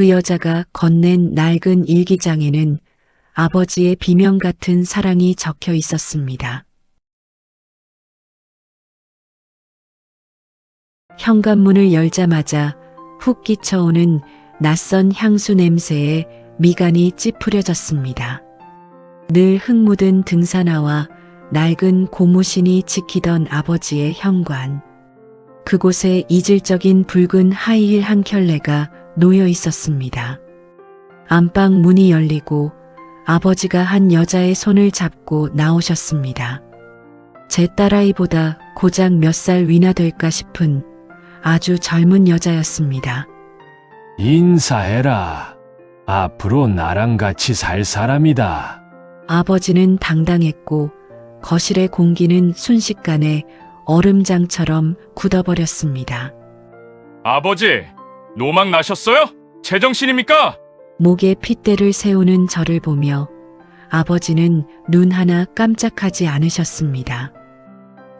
그 여자가 건넨 낡은 일기장에는 아버지의 비명 같은 사랑이 적혀 있었습니다. 현관문을 열자마자 훅 끼쳐오는 낯선 향수 냄새에 미간이 찌푸려졌습니다. 늘 흙 묻은 등산화와 낡은 고무신이 지키던 아버지의 현관. 그곳에 이질적인 붉은 하이힐 한 켤레가 놓여 있었습니다. 안방 문이 열리고 아버지가 한 여자의 손을 잡고 나오셨습니다. 제 딸아이보다 고작 몇 살 위나 될까 싶은 아주 젊은 여자였습니다. 인사해라. 앞으로 나랑 같이 살 사람이다. 아버지는 당당했고 거실의 공기는 순식간에 얼음장처럼 굳어버렸습니다. 아버지, 노망 나셨어요? 제정신입니까? 목에 핏대를 세우는 저를 보며 아버지는 눈 하나 깜짝하지 않으셨습니다.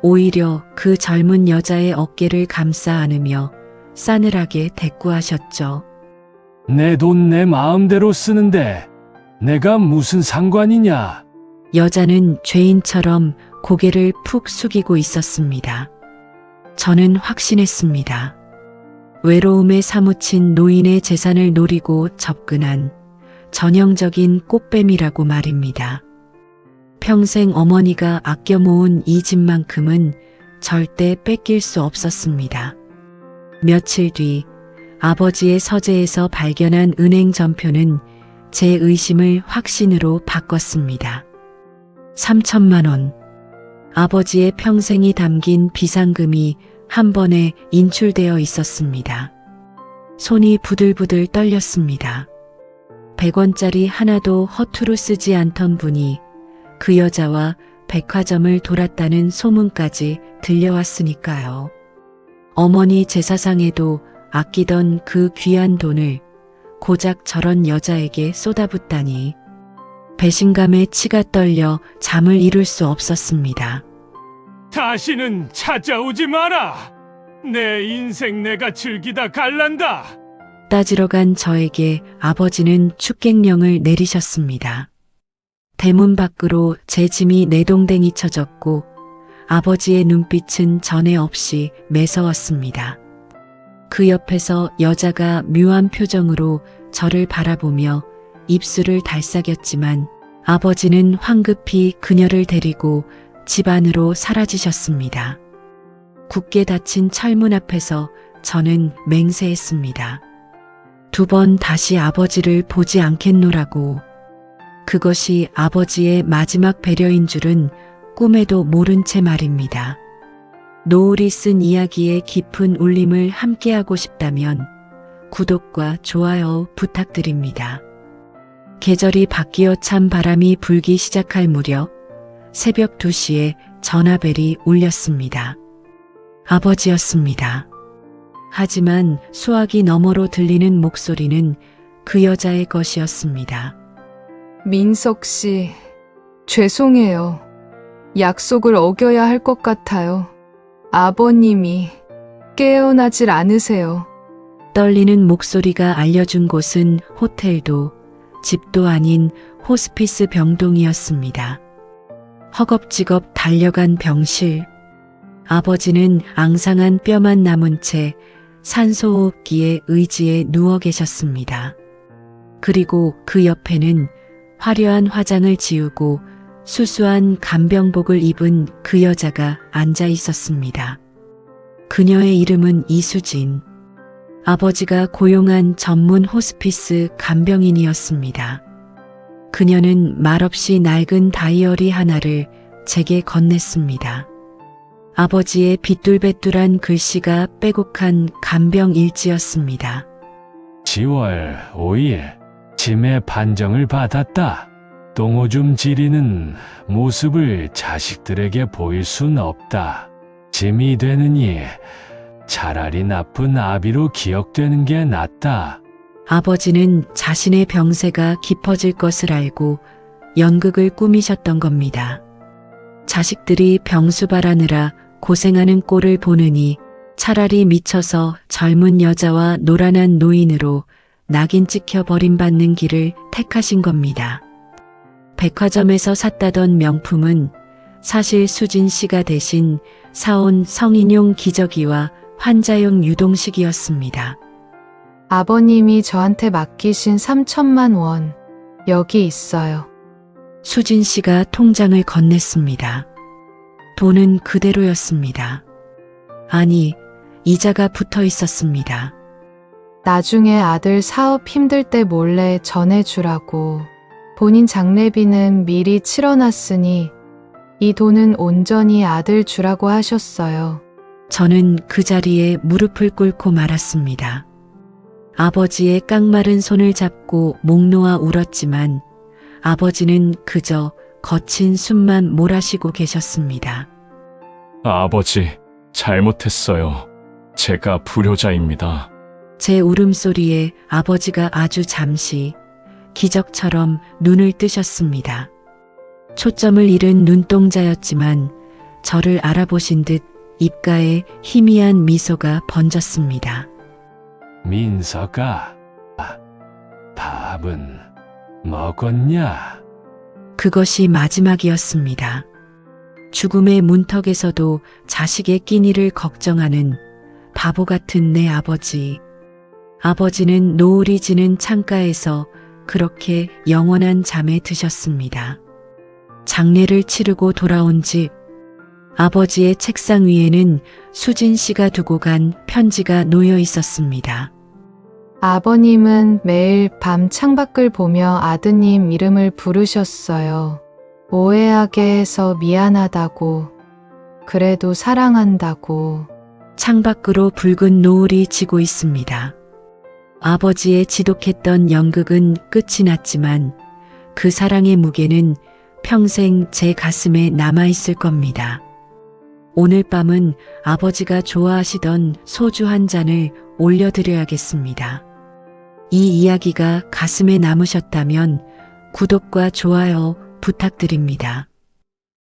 오히려 그 젊은 여자의 어깨를 감싸 안으며 싸늘하게 대꾸하셨죠. 내 돈 내 마음대로 쓰는데 내가 무슨 상관이냐? 여자는 죄인처럼 고개를 푹 숙이고 있었습니다. 저는 확신했습니다. 외로움에 사무친 노인의 재산을 노리고 접근한 전형적인 꽃뱀이라고 말입니다. 평생 어머니가 아껴 모은 이 집만큼은 절대 뺏길 수 없었습니다. 며칠 뒤 아버지의 서재에서 발견한 은행 전표는 제 의심을 확신으로 바꿨습니다. 3천만 원. 아버지의 평생이 담긴 비상금이 한 번에 인출되어 있었습니다. 손이 부들부들 떨렸습니다. 100원짜리 하나도 허투루 쓰지 않던 분이 그 여자와 백화점을 돌았다는 소문까지 들려왔으니까요. 어머니 제사상에도 아끼던 그 귀한 돈을 고작 저런 여자에게 쏟아붓다니 배신감에 치가 떨려 잠을 이룰 수 없었습니다. 다시는 찾아오지 마라. 내 인생 내가 즐기다 갈란다. 따지러 간 저에게 아버지는 축객령을 내리셨습니다. 대문 밖으로 제 짐이 내동댕이 쳐졌고 아버지의 눈빛은 전에 없이 매서웠습니다. 그 옆에서 여자가 묘한 표정으로 저를 바라보며 입술을 달싹였지만 아버지는 황급히 그녀를 데리고 집 안으로 사라지셨습니다. 굳게 닫힌 철문 앞에서 저는 맹세했습니다. 두 번 다시 아버지를 보지 않겠노라고. 그것이 아버지의 마지막 배려인 줄은 꿈에도 모른 채 말입니다. 노을이 쓴 이야기의 깊은 울림을 함께하고 싶다면 구독과 좋아요 부탁드립니다. 계절이 바뀌어 찬 바람이 불기 시작할 무렵 새벽 2시에 전화벨이 울렸습니다. 아버지였습니다. 하지만 수화기 너머로 들리는 목소리는 그 여자의 것이었습니다. 민석 씨, 죄송해요. 약속을 어겨야 할 것 같아요. 아버님이 깨어나질 않으세요. 떨리는 목소리가 알려준 곳은 호텔도 집도 아닌 호스피스 병동이었습니다. 허겁지겁 달려간 병실. 아버지는 앙상한 뼈만 남은 채 산소호흡기에 의지에 누워 계셨습니다. 그리고 그 옆에는 화려한 화장을 지우고 수수한 간병복을 입은 그 여자가 앉아 있었습니다. 그녀의 이름은 이수진. 아버지가 고용한 전문 호스피스 간병인이었습니다. 그녀는 말없이 낡은 다이어리 하나를 제게 건넸습니다. 아버지의 비뚤배뚤한 글씨가 빼곡한 간병 일지였습니다. 10월 5일 치매 판정을 받았다. 똥오줌 지리는 모습을 자식들에게 보일 순 없다. 짐이 되느니 차라리 나쁜 아비로 기억되는 게 낫다. 아버지는 자신의 병세가 깊어질 것을 알고 연극을 꾸미셨던 겁니다. 자식들이 병수발하느라 고생하는 꼴을 보느니 차라리 미쳐서 젊은 여자와 노란한 노인으로 낙인 찍혀 버림받는 길을 택하신 겁니다. 백화점에서 샀다던 명품은 사실 수진 씨가 대신 사온 성인용 기저귀와 환자용 유동식이었습니다. 아버님이 저한테 맡기신 3천만 원, 여기 있어요. 수진 씨가 통장을 건넸습니다. 돈은 그대로였습니다. 아니, 이자가 붙어 있었습니다. 나중에 아들 사업 힘들 때 몰래 전해주라고. 본인 장례비는 미리 치러놨으니 이 돈은 온전히 아들 주라고 하셨어요. 저는 그 자리에 무릎을 꿇고 말았습니다. 아버지의 깡마른 손을 잡고 목 놓아 울었지만 아버지는 그저 거친 숨만 몰아쉬고 계셨습니다. 아버지, 잘못했어요. 제가 불효자입니다. 제 울음소리에 아버지가 아주 잠시 기적처럼 눈을 뜨셨습니다. 초점을 잃은 눈동자였지만 저를 알아보신 듯 입가에 희미한 미소가 번졌습니다. 아, 밥은 먹었냐? 그것이 마지막이었습니다. 죽음의 문턱에서도 자식의 끼니를 걱정하는 바보 같은 내 아버지. 아버지는 노을이 지는 창가에서 그렇게 영원한 잠에 드셨습니다. 장례를 치르고 돌아온 집. 아버지의 책상 위에는 수진 씨가 두고 간 편지가 놓여 있었습니다. 아버님은 매일 밤 창밖을 보며 아드님 이름을 부르셨어요. 오해하게 해서 미안하다고. 그래도 사랑한다고. 창밖으로 붉은 노을이 지고 있습니다. 아버지의 지독했던 연극은 끝이 났지만 그 사랑의 무게는 평생 제 가슴에 남아있을 겁니다. 오늘 밤은 아버지가 좋아하시던 소주 한 잔을 올려드려야겠습니다. 이 이야기가 가슴에 남으셨다면 구독과 좋아요 부탁드립니다.